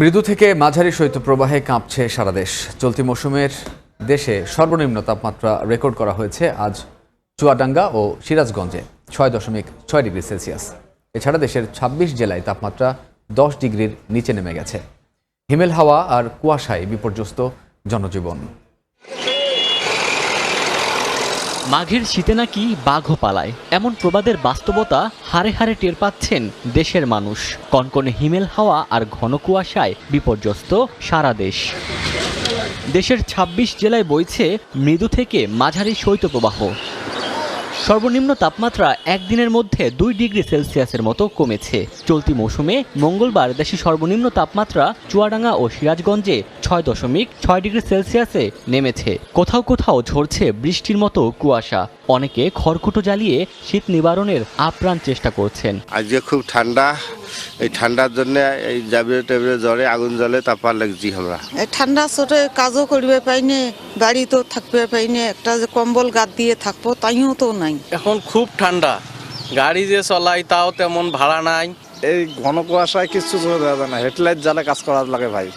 মৃদু থেকে মাঝারি শৈত্যপ্রবাহে কাঁপছে সারা দেশ। চলতি মৌসুমের দেশে সর্বনিম্ন তাপমাত্রা রেকর্ড করা হয়েছে আজ চুয়াডাঙ্গা ও সিরাজগঞ্জে, ছয় দশমিক ছয় ডিগ্রি সেলসিয়াস। এছাড়া দেশের ২৬ জেলায় তাপমাত্রা দশ ডিগ্রির নিচে নেমে গেছে। হিমেল হাওয়া আর কুয়াশায় বিপর্যস্ত জনজীবন। মাঘের শীতে নাকি বাঘও পালায়। এমন প্রবাদের বাস্তবতা হারে হারে টের পাচ্ছেন দেশের মানুষ। কনকনে হিমেল হাওয়া আর ঘন কুয়াশায় বিপর্যস্ত সারা দেশ। দেশের ২৬ জেলায় বইছে মৃদু থেকে মাঝারি শৈত্যপ্রবাহ। সর্বনিম্ন তাপমাত্রা একদিনের মধ্যে দুই ডিগ্রি সেলসিয়াসের মতো কমেছে। চলতি মৌসুমে মঙ্গলবার দেশে সর্বনিম্ন তাপমাত্রা চুয়াডাঙ্গা ও সিরাজগঞ্জে ছয় দশমিক ছয় ডিগ্রি সেলসিয়াসে নেমেছে। কোথাও কোথাও ঝরছে বৃষ্টির মতো কুয়াশা। অনেকে খড়কুটো জ্বালিয়ে শীত নিবারণের আপ্রাণ চেষ্টা করছেন। আজকে খুব ঠান্ডা এই ঠান্ডার জন্য এই জাবিরে টেবিলে জ্বরে আগুন জ্বলে তারপর লাগছি আমরা। এই ঠান্ডা চোটে কাজও করবে পাইনি বাড়ি তো থাকবে পাইনি একটা যে কম্বল গাদ দিয়ে থাকব তাইও তো নাই। এখন খুব ঠান্ডা গাড়ি যে চলাই তাও তেমন ভাড়া নাই। এই ঘন কুয়াশায় কিছু যাবে না হেডলাইট জ্বালে কাজ করা লাগে ভাই।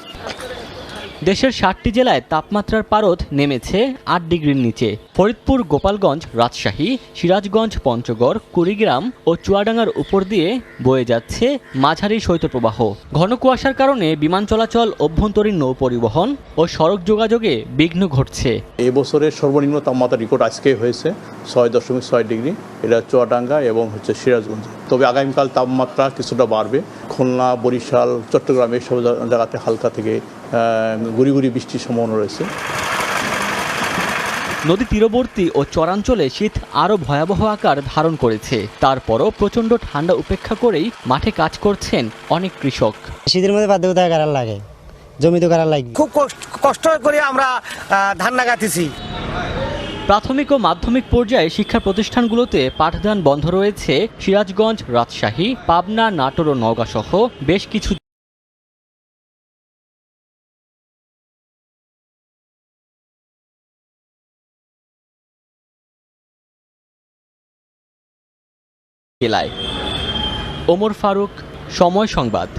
দেশের ষাটটি জেলায় তাপমাত্রার পারদ নেমেছে আট ডিগ্রির নিচে। ফরিদপুর, গোপালগঞ্জ, রাজশাহী, সিরাজগঞ্জ, পঞ্চগড়, কুড়িগ্রাম ও চুয়াডাঙ্গার উপর দিয়ে বয়ে যাচ্ছে মাঝারি শৈত্যপ্রবাহ। ঘন কুয়াশার কারণে বিমান চলাচল, অভ্যন্তরীণ নৌ পরিবহন ও সড়ক যোগাযোগে বিঘ্ন ঘটছে। এবছরের বছরের সর্বনিম্ন তাপমাত্রা রেকর্ড আজকে হয়েছে ছয় দশমিক ছয় ডিগ্রি। এটা চুয়াডাঙ্গা এবং হচ্ছে সিরাজগঞ্জ। তবে আগামীকাল তাপমাত্রা কিছুটা বাড়বে। খুলনা বরিশাল চট্টগ্রাম এইসব জা- জায়গাতে হালকা থেকে গুড়ি গুড়ি বৃষ্টির সম্ভাবনা রয়েছে। নদী তীরবর্তী ও চরাঞ্চলে শীত আরও ভয়াবহ আকার ধারণ করেছে। তারপরও প্রচণ্ড ঠান্ডা উপেক্ষা করেই মাঠে কাজ করছেন অনেক কৃষক। শীতের মধ্যে বাধ্যতা করার লাগে জমিতে করার লাগে। খুব কষ্ট কষ্ট করে আমরা ধান লাগাতেছি। প্রাথমিক ও মাধ্যমিক পর্যায়ে শিক্ষা প্রতিষ্ঠানগুলোতে পাঠদান বন্ধ রয়েছে সিরাজগঞ্জ, রাজশাহী, পাবনা, নাটোর ও নওগাঁ সহ বেশ কিছু জেলায়। ওমর ফারুক, সময় সংবাদ।